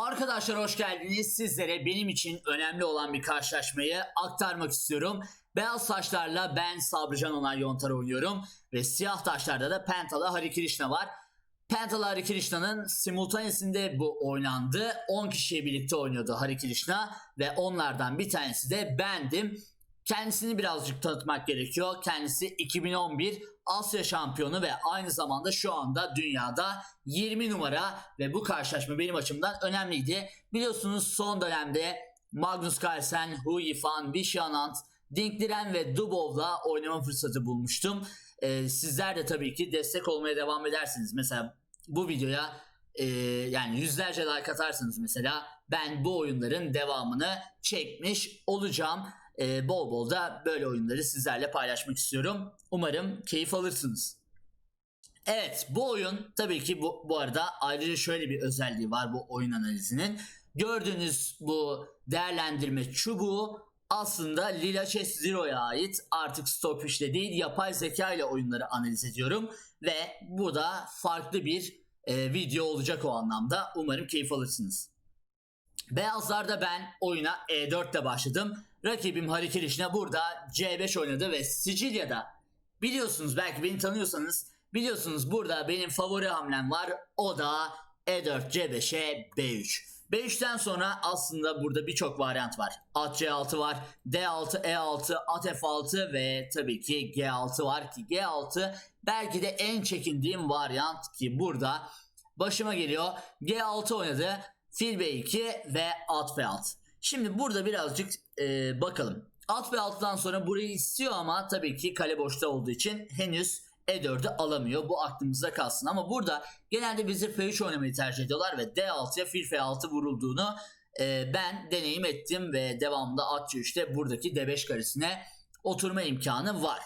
Arkadaşlar hoş geldiniz. Sizlere benim için önemli olan bir karşılaşmayı aktarmak istiyorum. Beyaz taşlarla ben Sabrican Onay Yontar oynuyorum. Ve siyah taşlarda da Pentala Hari Krishna var. Pentala Hari Krishna'nın simultanesinde bu oynandı. 10 kişiye birlikte oynuyordu Hari Krishna. Ve onlardan bir tanesi de bendim. Kendisini birazcık tanıtmak gerekiyor. Kendisi 2011 Asya şampiyonu ve aynı zamanda şu anda dünyada 20 numara ve bu karşılaşma benim açımdan önemliydi. Biliyorsunuz son dönemde Magnus Carlsen, Hu Yifan, Vishanant, Dinkliren ve Dubov'la oynama fırsatı bulmuştum. Ee, sizler de tabii ki destek olmaya devam edersiniz. Mesela bu videoya e, yani yüzlerce like atarsanız mesela ben bu oyunların devamını çekmiş olacağım. Ee, bol bol da böyle oyunları sizlerle paylaşmak istiyorum. Umarım keyif alırsınız. Evet bu oyun tabii ki bu, bu arada ayrıca şöyle bir özelliği var bu oyun analizinin. Gördüğünüz bu değerlendirme çubuğu aslında Lila Chess Zero'ya ait artık Stockfish'le değil yapay zeka ile oyunları analiz ediyorum. Ve bu da farklı bir e, video olacak o anlamda. Umarım keyif alırsınız. Beyazlarda ben oyuna E4 ile başladım. Rakibim Hari Krishna burada C5 oynadı ve Sicilya'da biliyorsunuz belki beni tanıyorsanız biliyorsunuz burada benim favori hamlem var. O da E4 C5'e B3. B3'ten sonra aslında burada birçok varyant var. At C6 var, D6, E6, at F6 ve tabii ki G6 var ki G6 belki de en çekindiğim varyant ki burada başıma geliyor. G6 oynadı, fil B2 ve at F6. Şimdi burada birazcık e, bakalım. At ve alttan sonra burayı istiyor ama tabii ki kale boşta olduğu için henüz E4'ü alamıyor. Bu aklımızda kalsın. Ama burada genelde vezir F3 oynamayı tercih ediyorlar ve D6'ya fil F6 vurulduğunu e, ben deneyim ettim ve devamında at C3'te buradaki D5 karesine oturma imkanı var.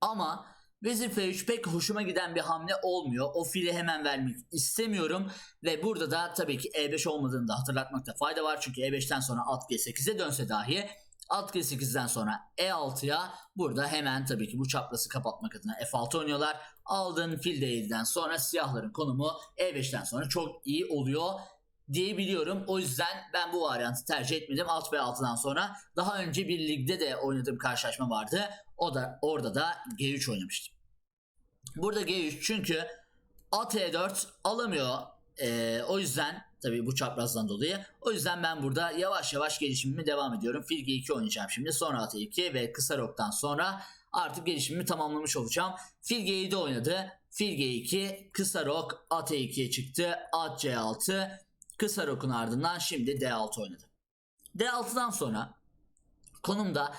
Ama Vezir F3 pek hoşuma giden bir hamle olmuyor. O fili hemen vermek istemiyorum. Ve burada da tabii ki E5 olmadığını da hatırlatmakta fayda var. Çünkü E5'ten sonra at G8'e dönse dahi at G8'den sonra E6'ya burada hemen tabii ki bu çaprazı kapatmak adına F6 oynuyorlar. Aldığın fil D7'den sonra siyahların konumu E5'ten sonra çok iyi oluyor diyebiliyorum. O yüzden ben bu varyantı tercih etmedim. Alt ve altından sonra daha önce bir ligde de oynadığım karşılaşma vardı. O da orada da G3 oynamıştım. Burada G3 çünkü at E4 alamıyor. Ee, o yüzden tabii bu çaprazdan dolayı. O yüzden ben burada yavaş yavaş gelişimimi devam ediyorum. Fil G2 oynayacağım şimdi. Sonra at E2 ve kısa roktan sonra artık gelişimimi tamamlamış olacağım. Fil G7 oynadı. Fil G2, kısa rok, at E2'ye çıktı. At C6, kısa rokun ardından şimdi D6 oynadı. D6'dan sonra konumda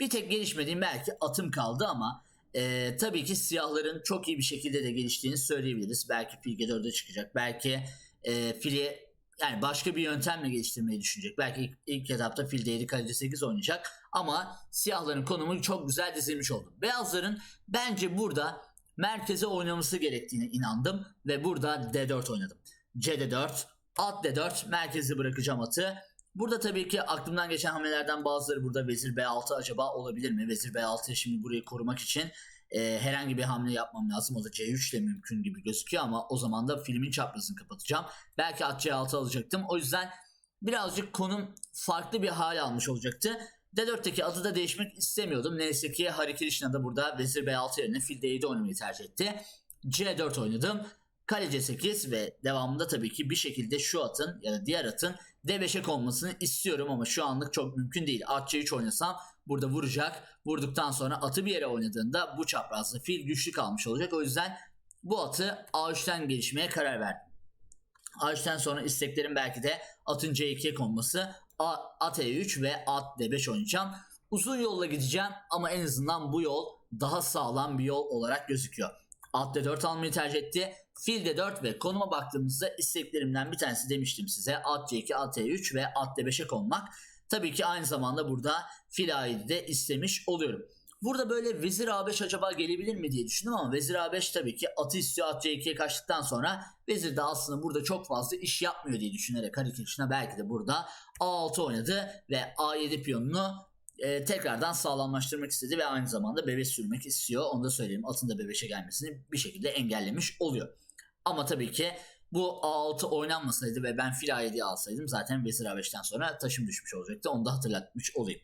bir tek gelişmediğim belki atım kaldı ama e, tabii ki siyahların çok iyi bir şekilde de geliştiğini söyleyebiliriz. Belki fil G4'e çıkacak. Belki e, fili yani başka bir yöntemle geliştirmeyi düşünecek. Belki ilk, ilk etapta fil D7 kale 8 oynayacak. Ama siyahların konumu çok güzel dizilmiş oldu. Beyazların bence burada merkeze oynaması gerektiğine inandım. Ve burada D4 oynadım. CD4, at D4, merkezi bırakacağım atı. Burada tabii ki aklımdan geçen hamlelerden bazıları burada vezir B6 acaba olabilir mi? Vezir B6'ya şimdi burayı korumak için e, herhangi bir hamle yapmam lazım. O da C3 ile mümkün gibi gözüküyor ama o zaman da filmin çaprazını kapatacağım. Belki at C6 alacaktım. O yüzden birazcık konum farklı bir hal almış olacaktı. D4'teki adı da değişmek istemiyordum. Neyse ki Hari Krishna da burada vezir B6 yerine fil D7 oynamayı tercih etti. C4 oynadım. Kale C8 ve devamında tabii ki bir şekilde şu atın ya da diğer atın D5'e konmasını istiyorum ama şu anlık çok mümkün değil. At C3 oynasam burada vuracak. Vurduktan sonra atı bir yere oynadığında bu çaprazda fil güçlü kalmış olacak. O yüzden bu atı A3'ten gelişmeye karar verdim. A3'ten sonra isteklerim belki de atın C2'ye konması. A, at E3 ve at D5 oynayacağım. Uzun yolla gideceğim ama en azından bu yol daha sağlam bir yol olarak gözüküyor. At D4 almayı tercih etti. Fil D4 ve konuma baktığımızda isteklerimden bir tanesi demiştim size. At C2, at E3 ve at D5'e konmak. Tabii ki aynı zamanda burada fil A7 de istemiş oluyorum. Burada böyle vezir A5 acaba gelebilir mi diye düşündüm ama vezir A5 tabii ki atı istiyor at C2'ye kaçtıktan sonra vezir de aslında burada çok fazla iş yapmıyor diye düşünerek Harikiriş'ine belki de burada A6 oynadı ve A7 piyonunu e, tekrardan sağlamlaştırmak istedi ve aynı zamanda bebe sürmek istiyor. Onu da söyleyeyim. Atın da B5'e gelmesini bir şekilde engellemiş oluyor. Ama tabii ki bu A6 oynanmasaydı ve ben fil A7'yi alsaydım zaten vezir A5'ten sonra taşım düşmüş olacaktı. Onu da hatırlatmış olayım.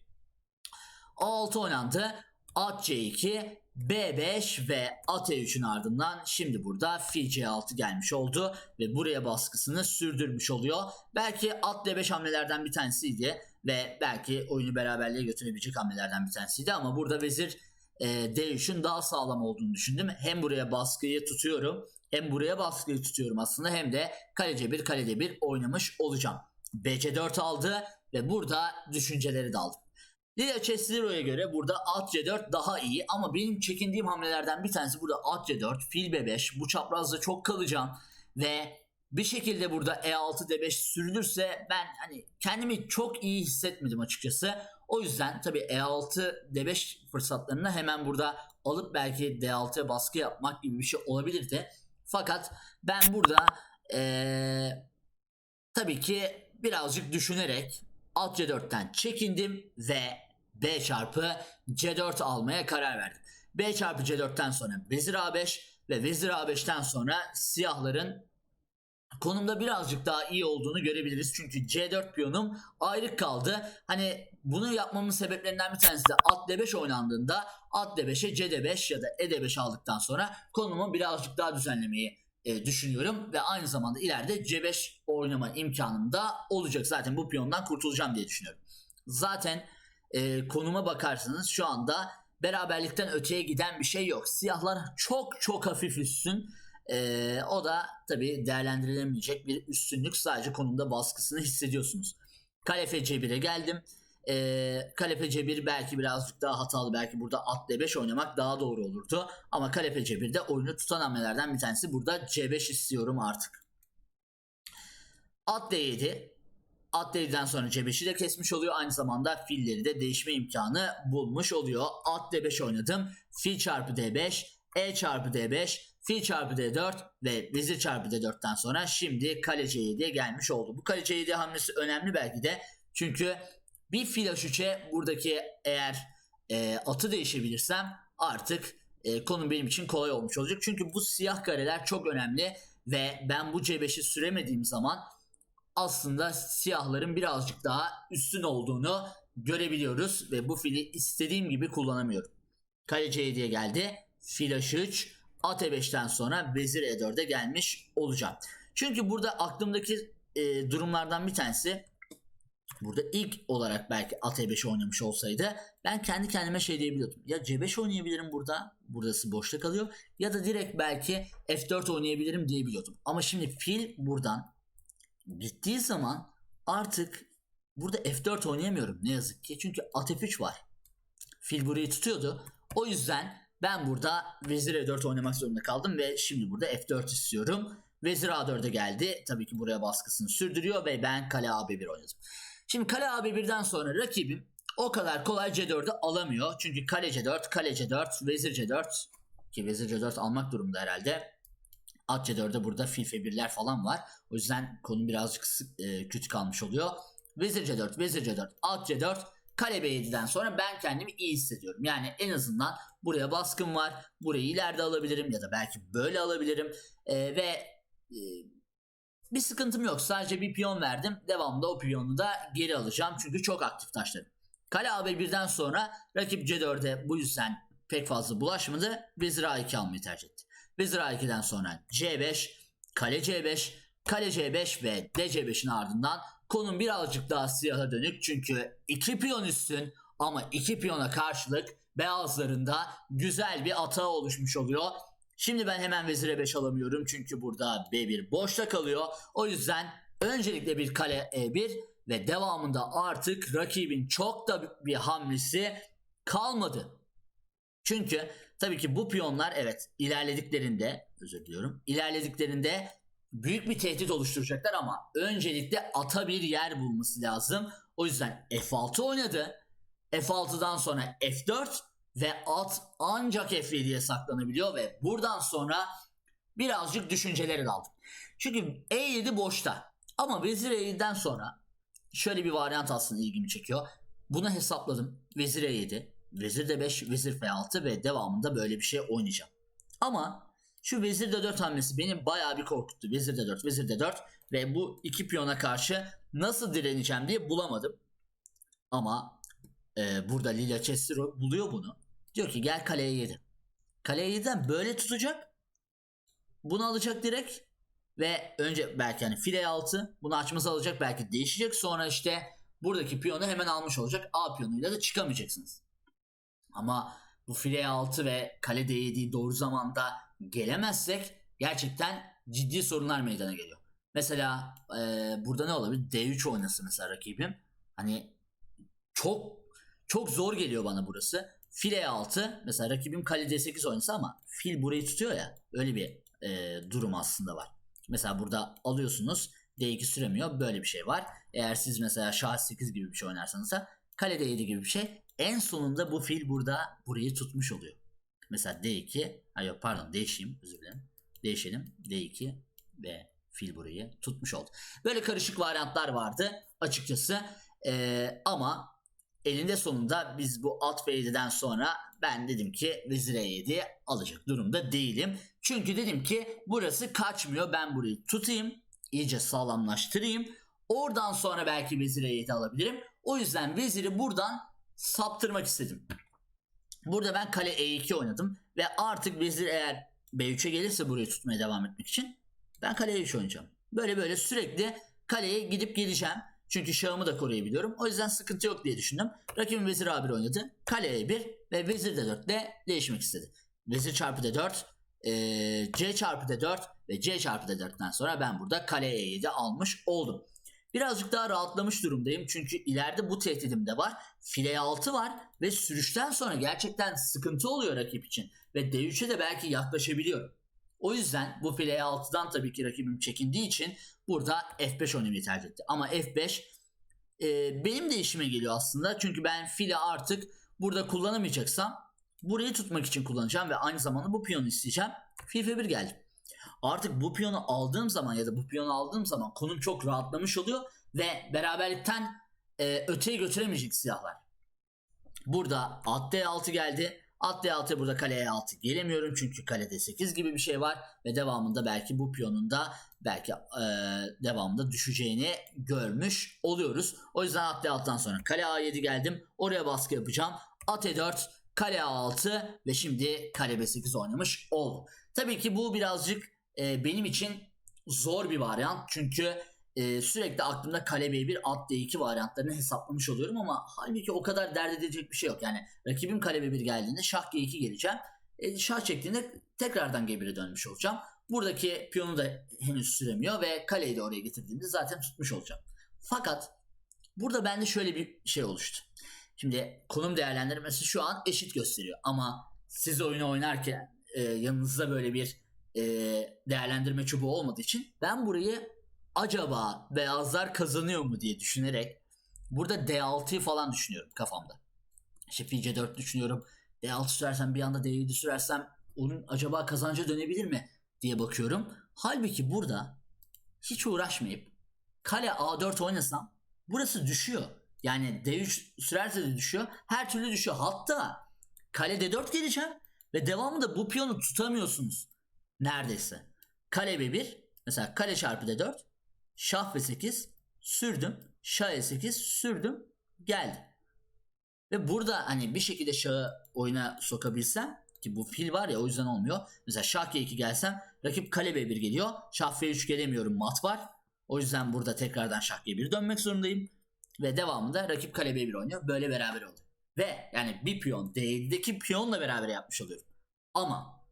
A6 oynandı. At C2, B5 ve at E3'ün ardından şimdi burada fil C6 gelmiş oldu ve buraya baskısını sürdürmüş oluyor. Belki at D5 hamlelerden bir tanesiydi ve belki oyunu beraberliğe götürebilecek hamlelerden bir tanesiydi ama burada vezir e, D3'ün daha sağlam olduğunu düşündüm. Hem buraya baskıyı tutuyorum hem buraya baskıyı tutuyorum aslında hem de kalece bir kalede bir oynamış olacağım. BC4 aldı ve burada düşünceleri de aldım. Lilia Chestiro'ya göre burada at C4 daha iyi ama benim çekindiğim hamlelerden bir tanesi burada at C4, fil B5 bu çaprazda çok kalacağım ve bir şekilde burada E6 D5 sürülürse ben hani kendimi çok iyi hissetmedim açıkçası. O yüzden tabii E6 D5 fırsatlarını hemen burada alıp belki D6'ya baskı yapmak gibi bir şey olabilirdi. Fakat ben burada ee, tabii ki birazcık düşünerek alt C4'ten çekindim ve B çarpı C4 almaya karar verdim. B çarpı C4'ten sonra vezir A5 ve vezir A5'ten sonra siyahların konumda birazcık daha iyi olduğunu görebiliriz. Çünkü C4 piyonum ayrık kaldı. Hani bunu yapmamın sebeplerinden bir tanesi de at D5 oynandığında at D5'e CD5 ya da E5 aldıktan sonra konumu birazcık daha düzenlemeyi e, düşünüyorum ve aynı zamanda ileride C5 oynama imkanım da olacak. Zaten bu piyondan kurtulacağım diye düşünüyorum. Zaten e, konuma bakarsanız şu anda beraberlikten öteye giden bir şey yok. Siyahlar çok çok hafif üstün. E, o da tabii değerlendirilemeyecek bir üstünlük. Sadece konumda baskısını hissediyorsunuz. Kalefe C1'e geldim. E, Kalefe C1 belki birazcık daha hatalı. Belki burada at D5 oynamak daha doğru olurdu. Ama Kalefe C1'de oyunu tutan hamlelerden bir tanesi. Burada C5 istiyorum artık. At D7 At D7'den sonra C5'i de kesmiş oluyor. Aynı zamanda filleri de değişme imkanı bulmuş oluyor. At D5 oynadım. Fil çarpı D5, E çarpı D5, fil çarpı D4 ve vezir çarpı D4'ten sonra şimdi kale C7'ye gelmiş oldu. Bu kale C7 hamlesi önemli belki de. Çünkü bir fil H3'e buradaki eğer e, atı değişebilirsem artık e, konum benim için kolay olmuş olacak. Çünkü bu siyah kareler çok önemli ve ben bu C5'i süremediğim zaman aslında siyahların birazcık daha üstün olduğunu görebiliyoruz ve bu fili istediğim gibi kullanamıyorum. Kale C7'ye geldi. Fil H3, at E5'ten sonra vezir E4'e gelmiş olacağım. Çünkü burada aklımdaki e, durumlardan bir tanesi burada ilk olarak belki at E5 oynamış olsaydı ben kendi kendime şey diyebiliyordum. Ya C5 oynayabilirim burada. Burası boşta kalıyor. Ya da direkt belki F4 oynayabilirim diyebiliyordum. Ama şimdi fil buradan gittiği zaman artık burada F4 oynayamıyorum ne yazık ki. Çünkü at F3 var. Fil burayı tutuyordu. O yüzden ben burada vezir E4 oynamak zorunda kaldım ve şimdi burada F4 istiyorum. Vezir A4'e geldi. Tabii ki buraya baskısını sürdürüyor ve ben kale AB1 oynadım. Şimdi kale AB1'den sonra rakibim o kadar kolay C4'ü alamıyor. Çünkü kale C4, kale C4, vezir C4 ki vezir C4 almak durumunda herhalde. At C4'de burada fil F1'ler falan var. O yüzden konu birazcık sık, e, kötü kalmış oluyor. Vezir C4, vezir C4, at C4, kale B7'den sonra ben kendimi iyi hissediyorum. Yani en azından buraya baskın var. Burayı ileride alabilirim ya da belki böyle alabilirim. E, ve e, bir sıkıntım yok. Sadece bir piyon verdim. Devamında o piyonu da geri alacağım. Çünkü çok aktif taşlarım. Kale AB1'den sonra rakip C4'e bu yüzden pek fazla bulaşmadı. Vezir A2 almayı tercih etti. Vezir A2'den sonra C5, kale C5, kale C5 ve DC5'in ardından konum birazcık daha siyaha dönük. Çünkü iki piyon üstün ama iki piyona karşılık beyazlarında güzel bir atağı oluşmuş oluyor. Şimdi ben hemen vezire 5 alamıyorum çünkü burada B1 boşta kalıyor. O yüzden öncelikle bir kale E1 ve devamında artık rakibin çok da bir hamlesi kalmadı. Çünkü tabii ki bu piyonlar evet ilerlediklerinde özür diliyorum ilerlediklerinde büyük bir tehdit oluşturacaklar ama öncelikle ata bir yer bulması lazım. O yüzden F6 oynadı. F6'dan sonra F4 ve at ancak F7'ye saklanabiliyor ve buradan sonra birazcık düşüncelere daldım. Çünkü E7 boşta ama vezir E7'den sonra şöyle bir varyant aslında ilgimi çekiyor. Bunu hesapladım. Vezir E7, vezir D5, vezir F6 ve devamında böyle bir şey oynayacağım. Ama Şu vezir d4 hamlesi beni bayağı bir korkuttu. Vezir d4, vezir d4 ve bu iki piyona karşı nasıl direneceğim diye bulamadım. Ama e, burada Lilia Chestero buluyor bunu. Diyor ki gel kaleye 7. Kaleye 7'den böyle tutacak. Bunu alacak direkt. Ve önce belki hani file 6 bunu açması alacak belki değişecek. Sonra işte buradaki piyonu hemen almış olacak. A piyonuyla da çıkamayacaksınız. Ama bu file 6 ve kale D7'yi doğru zamanda gelemezsek gerçekten ciddi sorunlar meydana geliyor. Mesela e, burada ne olabilir? D3 oynasın mesela rakibim. Hani çok çok zor geliyor bana burası. File 6 mesela rakibim kale D8 oynasa ama fil burayı tutuyor ya öyle bir e, durum aslında var. Mesela burada alıyorsunuz D2 süremiyor böyle bir şey var. Eğer siz mesela şah 8 gibi bir şey oynarsanız da kale D7 gibi bir şey en sonunda bu fil burada burayı tutmuş oluyor. Mesela D2 hayır pardon değişeyim özür dilerim. Değişelim D2 ve fil burayı tutmuş oldu. Böyle karışık varyantlar vardı açıkçası. Ee, ama elinde sonunda biz bu at v7'den sonra ben dedim ki vezir e7 alacak durumda değilim. Çünkü dedim ki burası kaçmıyor ben burayı tutayım iyice sağlamlaştırayım. Oradan sonra belki vezir e7 alabilirim. O yüzden veziri buradan saptırmak istedim. Burada ben kale e2 oynadım ve artık vezir eğer b3'e gelirse burayı tutmaya devam etmek için ben kale e3 oynayacağım. Böyle böyle sürekli kaleye gidip geleceğim. Çünkü şahımı da koruyabiliyorum. O yüzden sıkıntı yok diye düşündüm. Rakibim vezir a1 oynadı. Kale e1 ve vezir d4 ile değişmek istedi. Vezir çarpı d4, e, c çarpı d4 ve c çarpı d4'ten sonra ben burada kale e7 almış oldum. Birazcık daha rahatlamış durumdayım. Çünkü ileride bu tehdidim de var. File 6 var ve sürüşten sonra gerçekten sıkıntı oluyor rakip için. Ve D3'e de belki yaklaşabiliyorum. O yüzden bu file 6'dan tabii ki rakibim çekindiği için burada F5 oynamayı tercih etti. Ama F5 e, benim de işime geliyor aslında. Çünkü ben file artık burada kullanamayacaksam burayı tutmak için kullanacağım ve aynı zamanda bu piyonu isteyeceğim. Fil F1 geldi. Artık bu piyonu aldığım zaman ya da bu piyonu aldığım zaman konum çok rahatlamış oluyor ve beraberlikten e, öteye götüremeyecek silahlar. Burada at D6 geldi. At D6'ya burada kale E6 gelemiyorum çünkü kale D8 gibi bir şey var ve devamında belki bu piyonun da belki e, devamında düşeceğini görmüş oluyoruz. O yüzden at D6'dan sonra kale A7 geldim. Oraya baskı yapacağım. At E4, kale A6 ve şimdi kale B8 oynamış oldum. Tabii ki bu birazcık e, benim için zor bir varyant çünkü e, sürekli aklımda kale B1 at D2 varyantlarını hesaplamış oluyorum ama halbuki o kadar dert edecek bir şey yok. Yani rakibim kale B1 geldiğinde şah G2 geleceğim. E, şah çektiğinde tekrardan G1'e dönmüş olacağım. Buradaki piyonu da henüz süremiyor ve kaleyi de oraya getirdiğimde zaten tutmuş olacağım. Fakat burada bende şöyle bir şey oluştu. Şimdi konum değerlendirmesi şu an eşit gösteriyor ama siz oyunu oynarken e, yanınızda böyle bir e, değerlendirme çubuğu olmadığı için ben burayı acaba beyazlar kazanıyor mu diye düşünerek burada D6'yı falan düşünüyorum kafamda. İşte fi C4 düşünüyorum. D6 sürersem bir anda D7 sürersem onun acaba kazanca dönebilir mi diye bakıyorum. Halbuki burada hiç uğraşmayıp kale A4 oynasam burası düşüyor. Yani D3 sürerse de düşüyor. Her türlü düşüyor. Hatta kale D4 geleceğim ve devamında bu piyonu tutamıyorsunuz. Neredeyse. Kale B1 mesela kale çarpı D4 şah B8 sürdüm. Şah E8 sürdüm. Geldi. Ve burada hani bir şekilde şahı oyuna sokabilsem ki bu fil var ya o yüzden olmuyor. Mesela şah G2 gelsem rakip kale B1 geliyor. Şah F3 gelemiyorum mat var. O yüzden burada tekrardan şah G1 dönmek zorundayım. Ve devamında rakip kale B1 oynuyor. Böyle beraber oluyor. Ve yani bir piyon D7'deki piyonla beraber yapmış oluyorum. Ama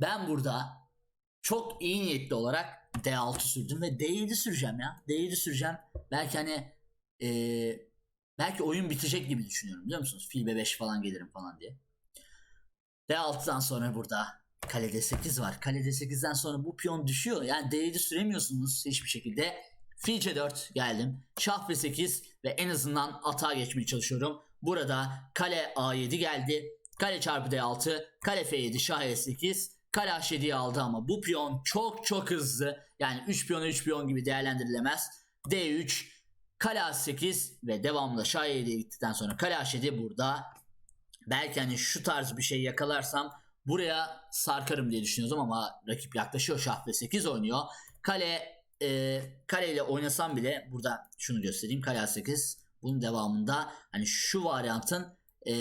ben burada çok iyi niyetli olarak D6 sürdüm ve D7 süreceğim ya. D7 süreceğim. Belki hani ee, belki oyun bitecek gibi düşünüyorum biliyor musunuz? Fil B5 falan gelirim falan diye. D6'dan sonra burada kale D8 var. Kale D8'den sonra bu piyon düşüyor. Yani D7 süremiyorsunuz hiçbir şekilde. Fil C4 geldim. Şah B8 ve en azından atağa geçmeye çalışıyorum. Burada kale A7 geldi. Kale çarpı D6, kale F7, şah E8, kale H7'yi aldı ama bu piyon çok çok hızlı. Yani 3 piyona 3 piyon gibi değerlendirilemez. D3, kale A8 ve devamında şah E7'ye gittikten sonra kale H7 burada. Belki hani şu tarz bir şey yakalarsam buraya sarkarım diye düşünüyordum ama rakip yaklaşıyor. Şah ve 8 oynuyor. Kale e, kaleyle oynasam bile burada şunu göstereyim. Kale A8 bunun devamında hani şu varyantın e,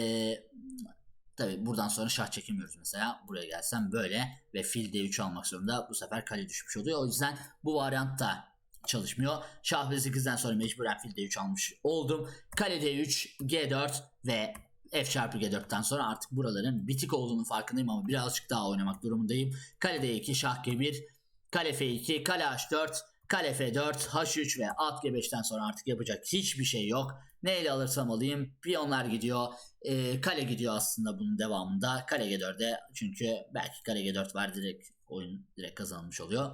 tabi buradan sonra şah çekemiyoruz mesela. Buraya gelsem böyle ve fil D3 almak zorunda. Bu sefer kale düşmüş oluyor. O yüzden bu varyant da çalışmıyor. Şah ve 8'den sonra mecburen fil D3 almış oldum. Kale D3, G4 ve F çarpı G4'ten sonra artık buraların bitik olduğunu farkındayım ama birazcık daha oynamak durumundayım. Kale D2, şah G1, kale F2, kale H4, kale F4, H3 ve at G5'ten sonra artık yapacak hiçbir şey yok. Neyle alırsam alayım piyonlar gidiyor. Ee, kale gidiyor aslında bunun devamında. Kale G4'e çünkü belki kale G4 var direkt oyun direkt kazanılmış oluyor.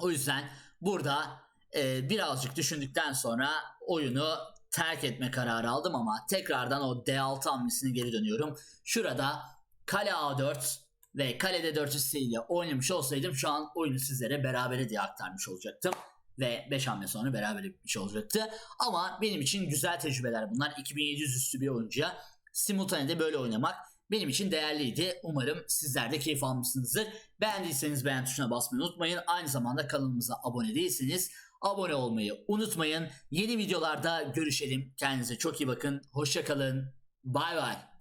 O yüzden burada e, birazcık düşündükten sonra oyunu terk etme kararı aldım ama tekrardan o D6 hamlesine geri dönüyorum. Şurada kale A4 ve kale D4 isteğiyle oynamış olsaydım şu an oyunu sizlere berabere diye aktarmış olacaktım. Ve 5 hamle sonra beraber bitmiş olacaktı. Ama benim için güzel tecrübeler bunlar. 2700 üstü bir oyuncuya simultane'de böyle oynamak benim için değerliydi. Umarım sizler de keyif almışsınızdır. Beğendiyseniz beğen tuşuna basmayı unutmayın. Aynı zamanda kanalımıza abone değilseniz abone olmayı unutmayın. Yeni videolarda görüşelim. Kendinize çok iyi bakın. Hoşçakalın. Bay bay.